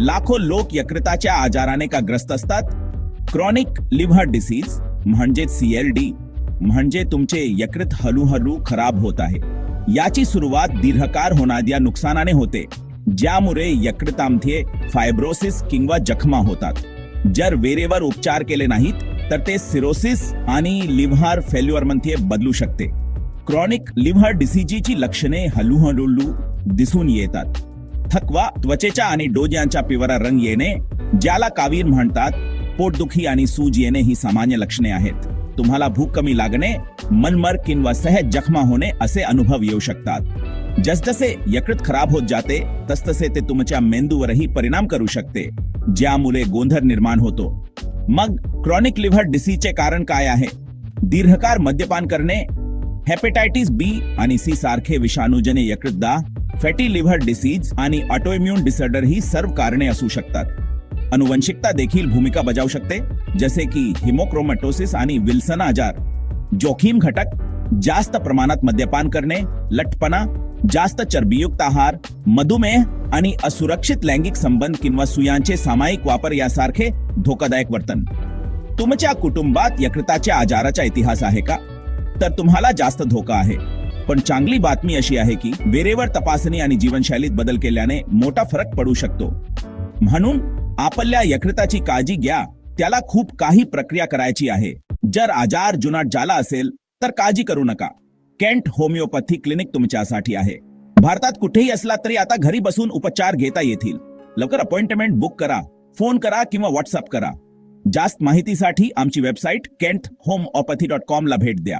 लाखो लोक यकृताच्या आजाराने का ग्रस्त असतात? क्रॉनिक लिव्हर डिसीज म्हणजे सीएलडी म्हणजे तुमचे यकृत हळूहळू खराब होत आहे. याची सुरुवात दीर्घकाळ होणाऱ्या नुकसानाने होते ज्यामुळे यकृतामध्ये फायब्रोसिस किंवा जखमा होतात. जर वेरेवर उपचार केले नाहीत तर ते सिरोसिस आणि लिव्हर फेल्युअरमध्ये बदलू शकते. क्रॉनिक लिव्हर डिसीजीची लक्षणे हळूहळू दिसून येतात. थकवा त्वचेच्या आणि डोज्यांच्या पिवरा रंग येणे ज्याला कावीर म्हणतात पोटदुखी आणि सूज येणे ही सामान्य लक्षणे आहेत. तुम्हाला भूक कमी लागणे मनमर किंवा सहज जखमा होणे असे अनुभव येऊ शकतात. जसजसे यकृत खराब होत जाते तसतसे ते तुमच्या मेंदूवरही परिणाम करू शकते ज्यामुळे गोंधळ निर्माण होतो. मग क्रॉनिक लिव्हर डिसीजचे कारण काय आहे? दीर्घकाळ मद्यपान करणे हेपेटायटिस बी आणि सी सारखे विषाणूजन्य यकृतदा फॅटी लिव्हर डिसीज आणि ऑटोइम्युन डिसऑर्डर ही सर्व कारणे असू शकतात. अनुवंशिकता देखील भूमिका बजावू शकते जसे की हिमोक्रोमॅटोसिस आणि विल्सन आजार. जोखीम घटक जास्त प्रमाणात मद्यपान करणे लठपणा जास्त चरबीयुक्त आहार मधुमेह आणि असुरक्षित लैंगिक संबंध किंवा सुयांचे सामायिक वापर यासारखे धोकादायक वर्तन. तुमच्या कुटुंबात यकृताच्या आजाराचा इतिहास आहे का? तर तुम्हाला जास्त धोका आहे. पण चांगली बातमी अशी आहे की वेरेवर तपासणी आणि जीवनशैलीत बदल केल्याने मोठा फरक पडू शकतो. म्हणून आपल्या यकृताची काळजी घ्या त्याला खूप काही प्रक्रिया करायची आहे. जर आजार जुनाट झाला असेल तर काळजी करू नका. केंट होमिओपॅथी क्लिनिक तुमच्यासाठी आहे. भारतात कुठेही असला तरी आता घरी बसून उपचार घेता येतील. लवकर अपॉइंटमेंट बुक करा फोन करा किंवा व्हॉट्सअप करा. जास्त माहितीसाठी आमची website Kent homeopathy dot com ला भेट द्या.